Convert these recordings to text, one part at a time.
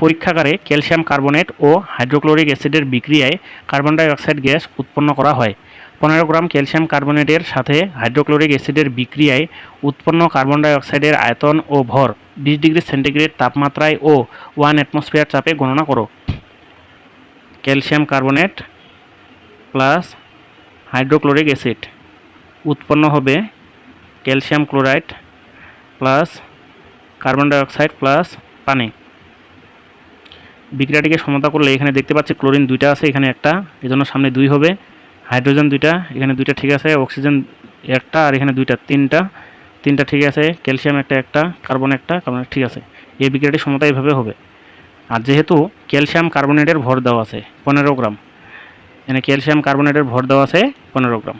পরীক্ষাগারে calcium carbonate ও hydrochloric অ্যাসিডের বিক্রিয়ায় কার্বন ডাই অক্সাইড গ্যাস উৎপন্ন করা হয়। পনেরো গ্রাম ক্যালসিয়াম কার্বনেটের সাথে হাইড্রোক্লোরিক অ্যাসিডের বিক্রিয়ায় উৎপন্ন কার্বন ডাই অক্সাইডের আয়তন ও ভর বিশ ডিগ্রি সেন্টিগ্রেড তাপমাত্রায় ও ওয়ান অ্যাটমসফিয়ার চাপে গণনা করো। Calcium carbonate plus hydrochloric acid উৎপন্ন হবে calcium chloride plus carbon dioxide plus পানি। বিক্রিয়াটিকে সমতা করলে এখানে দেখতে পাচ্ছি ক্লোরিন দুইটা আছে, এখানে একটা, এজন্য সামনে দুই হবে। হাইড্রোজেন দুইটা, এখানে দুইটা ঠিক আছে, অক্সিজেন একটা, আর এখানে দুইটা, তিনটা তিনটা ঠিক আছে, ক্যালসিয়াম একটা একটা, কার্বন একটা, কার্বন ঠিক আছে। এই বিক্রিয়াটির সমতা এইভাবে হবে। আর যেহেতু ক্যালসিয়াম কার্বনেটের ভর দেওয়া আছে, পনেরো গ্রাম, এখানে ক্যালসিয়াম কার্বনেটের ভর দেওয়া আছে পনেরো গ্রাম।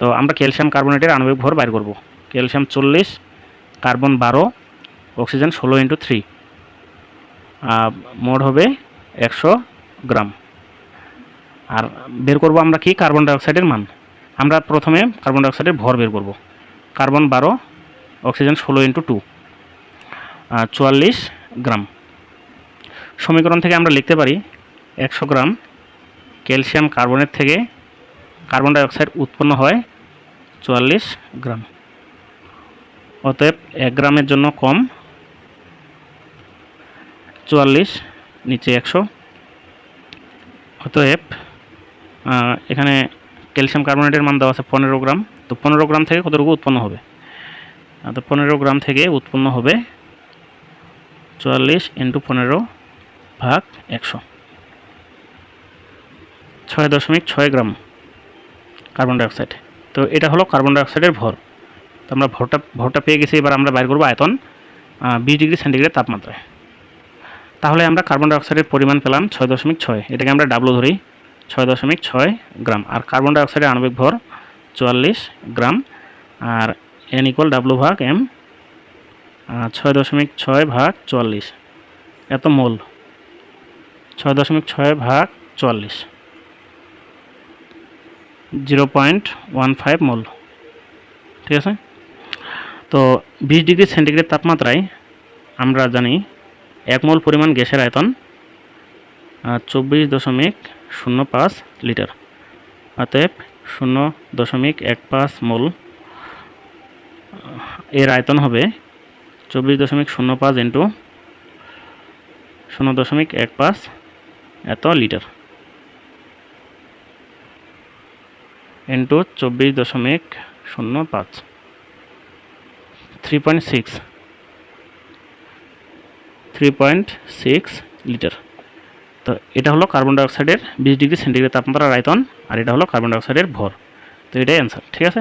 তো আমরা ক্যালসিয়াম কার্বনেটের আণবিক ভর বাইর করব। ক্যালসিয়াম চল্লিশ, কার্বন বারো, অক্সিজেন ষোলো ইন্টু থ্রি। মোট হবে একশো গ্রাম। আর বের করব আমরা কি? কার্বন ডাইঅক্সাইডের মান। আমরা প্রথমে কার্বন ডাইঅক্সাইডের ভর বের করব। কার্বন বারো, অক্সিজেন ষোলো ইন্টু টু চুয়াল্লিশ গ্রাম। সমীকরণ থেকে আমরা লিখতে পারি একশো গ্রাম ক্যালসিয়াম কার্বনের থেকে কার্বন ডাইঅক্সাইড উৎপন্ন হয় চুয়াল্লিশ গ্রাম। অতএব এক গ্রামের জন্য কম চুয়াল্লিশ, নিচে একশো। অতএব এখানে ক্যালসিয়াম কার্বনেটের মান দেওয়া আছে পনেরো গ্রাম। তো পনেরো গ্রাম থেকে কতটুকু উৎপন্ন হবে? তো পনেরো গ্রাম থেকে উৎপন্ন হবে চুয়াল্লিশ ইন্টু পনেরো ভাগ একশো। ছয় দশমিক ছয় গ্রাম কার্বন ডাইঅক্সাইড। তো এটা হলো কার্বন ডাইঅক্সাইডের ভর। তো আমরা ভরটা ভরটা পেয়ে গেছি, এবার আমরা বাইর করব আয়তন বিশ ডিগ্রি সেন্টিগ্রেড তাপমাত্রায়। তাহলে আমরা কার্বন ডাইঅক্সাইডের পরিমাণ পেলাম ছয় দশমিক ছয়। এটাকে আমরা ডাবলো ধরি, ছয় দশমিক ছয় গ্রাম। আর কার্বন ডাইঅক্সাইডের আণবিক ভর চুয়াল্লিশ গ্রাম। আর এন ইকুয়াল ডাব্লু ভাগ এম ছয় দশমিক ছয় ভাগ চুয়াল্লিশ। এত মোল। ছয় দশমিক ছয় ভাগ চুয়াল্লিশ। Zero point one five mole. ঠিক আছে? তো বিশ ডিগ্রি সেন্টিগ্রেড তাপমাত্রায় আমরা জানি এক মোল পরিমাণ গ্যাসের আয়তন চব্বিশ দশমিক শূন্য পাঁচ লিটার। অতএব শূন্য দশমিক এক পাঁচ মোল এর আয়তন হবে চব্বিশ দশমিক শূন্য পাঁচ ইন্টু শূন্য দশমিক এক পাঁচ এত লিটার। ইন্টু চব্বিশ দশমিক শূন্য পাঁচ three point six three point six litre তো এটা হলো কার্বন ডাইঅক্সাইডের বিশ ডিগ্রি সেন্টিগ্রেড তাপমাত্রার আয়তন, আর এটা হলো কার্বন ডাইঅক্সাইডের ভর। তো এটাই অ্যান্সার ঠিক আছে?